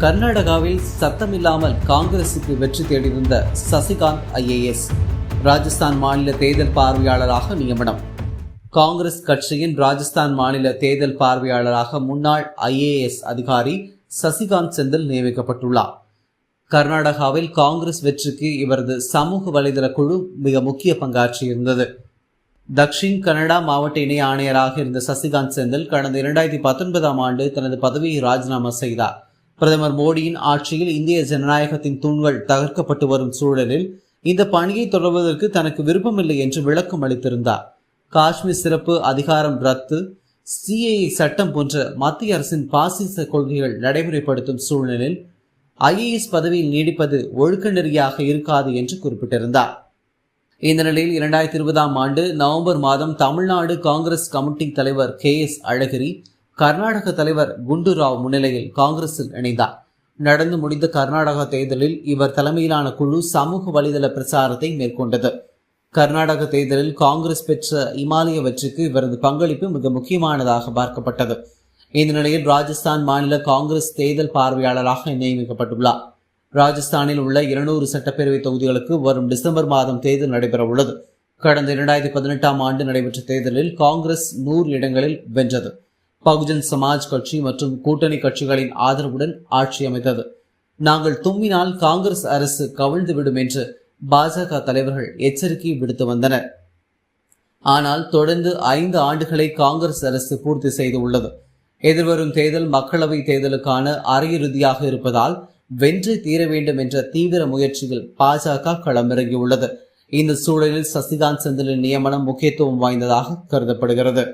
கர்நாடகாவில் சத்தமில்லாமல் காங்கிரசுக்கு வெற்றி தேடியிருந்த சசிகாந்த் ஐஏஎஸ். ராஜஸ்தான் மாநில தேர்தல் பார்வையாளராக நியமனம். காங்கிரஸ் கட்சியின் ராஜஸ்தான் மாநில தேர்தல் பார்வையாளராக முன்னாள் ஐஏஎஸ் அதிகாரி சசிகாந்த் செந்தில் நியமிக்கப்பட்டுள்ளார். கர்நாடகாவில் காங்கிரஸ் வெற்றிக்கு இவரது சமூக வலைதள குழு மிக முக்கிய பங்காற்றியிருந்தது. தக்ஷின் கனடா மாவட்ட இணை ஆணையராக இருந்த சசிகாந்த் செந்தில் கடந்த இரண்டாயிரத்தி பத்தொன்பதாம் ஆண்டு தனது பதவியை ராஜினாமா செய்தார். பிரதமர் மோடியின் ஆட்சியில் இந்திய ஜனநாயகத்தின் தூண்கள் தகர்க்கப்பட்டு வரும் சூழலில் இந்த பணியை தொடர்வதற்கு தனக்கு விருப்பமில்லை என்று விளக்கம் அளித்திருந்தார். காஷ்மீர் சிறப்பு அதிகாரம் ரத்து சிஏஏ சட்டம் போன்ற மத்திய அரசின் பாசிச கொள்கைகள் நடைமுறைப்படுத்தும் சூழலில் ஐஏஎஸ் பதவியில் நீடிப்பது ஒழுக்க நெறியாக இருக்காது என்று குறிப்பிட்டிருந்தார். இந்த நிலையில் இரண்டாயிரத்தி இருபதாம் ஆண்டு நவம்பர் மாதம் தமிழ்நாடு காங்கிரஸ் கமிட்டி தலைவர் கே எஸ் அழகிரி கர்நாடக தலைவர் குண்டு ராவ் முன்னிலையில் காங்கிரஸில் இணைந்தார். நடந்து முடிந்த கர்நாடக தேர்தலில் இவர் தலைமையிலான குழு சமூக வலைதள பிரச்சாரத்தை மேற்கொண்டது. கர்நாடக தேர்தலில் காங்கிரஸ் பெற்ற இமாலய வெற்றிக்கு இவரது பங்களிப்பு மிக முக்கியமானதாக பார்க்கப்பட்டது. இந்த நிலையில் ராஜஸ்தான் மாநில காங்கிரஸ் தேர்தல் பார்வையாளராக நியமிக்கப்பட்டுள்ளார். ராஜஸ்தானில் உள்ள இருநூறு சட்டப்பேரவை தொகுதிகளுக்கு வரும் டிசம்பர் மாதம் தேர்தல் நடைபெற உள்ளது கடந்த இரண்டாயிரத்தி பதினெட்டாம் ஆண்டு நடைபெற்ற தேர்தலில் காங்கிரஸ் நூறு இடங்களில் வென்றது. பகுஜன் சமாஜ் கட்சி மற்றும் கூட்டணி கட்சிகளின் ஆதரவுடன் ஆட்சி அமைத்தது. நாங்கள் தும்மினால் காங்கிரஸ் அரசு கவிழ்ந்துவிடும் என்று பாஜக தலைவர்கள் எச்சரிக்கை விடுத்து வந்தனர். ஆனால் தொடர்ந்து ஐந்து ஆண்டுகளை காங்கிரஸ் அரசு பூர்த்தி செய்துள்ளது எதிர்வரும் தேர்தல் மக்களவை தேர்தலுக்கான அரையிறுதியாக இருப்பதால் வென்று தீர வேண்டும் என்ற தீவிர முயற்சியில் பாஜக களமிறங்கியுள்ளது. இந்த சூழலில் சசிகாந்த் செந்திலின் நியமனம் முக்கியத்துவம் வாய்ந்ததாக கருதப்படுகிறது.